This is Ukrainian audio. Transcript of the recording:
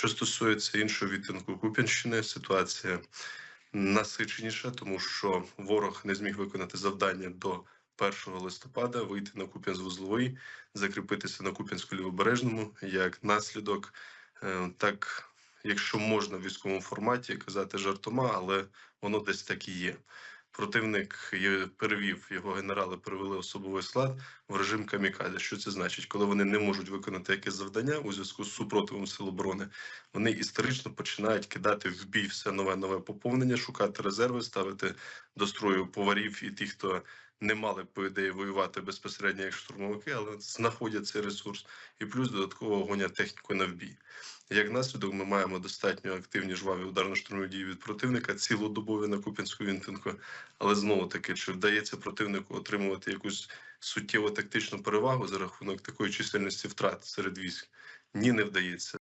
Що стосується іншого відтинку Куп'янщини, ситуація насиченіша, тому що ворог не зміг виконати завдання до 1 листопада вийти на Куп'янськ-Вузловий, закріпитися на Куп'янську-Лівобережному. Як наслідок, е, так якщо можна в військовому форматі казати жартома, але воно десь так і є. Противник перевів його генерали, перевели особовий склад в режим камікадзе. Що це значить? Коли вони не можуть виконати якесь завдання у зв'язку з супротивом сил оборони, вони історично починають кидати в бій все нове нове поповнення, шукати резерви, ставити до строю поварів і тих, хто не мали по ідеї воювати безпосередньо як штурмовики, але знаходять цей ресурс, і плюс додатково гонять техніку на вбій. Як наслідок, ми маємо достатньо активні жваві ударно-штурмові дії від противника, цілодобові на Куп'янську вінтинку. Але знову таки, чи вдається противнику отримувати якусь суттєву тактичну перевагу за рахунок такої чисельності втрат серед військ? Ні, не вдається.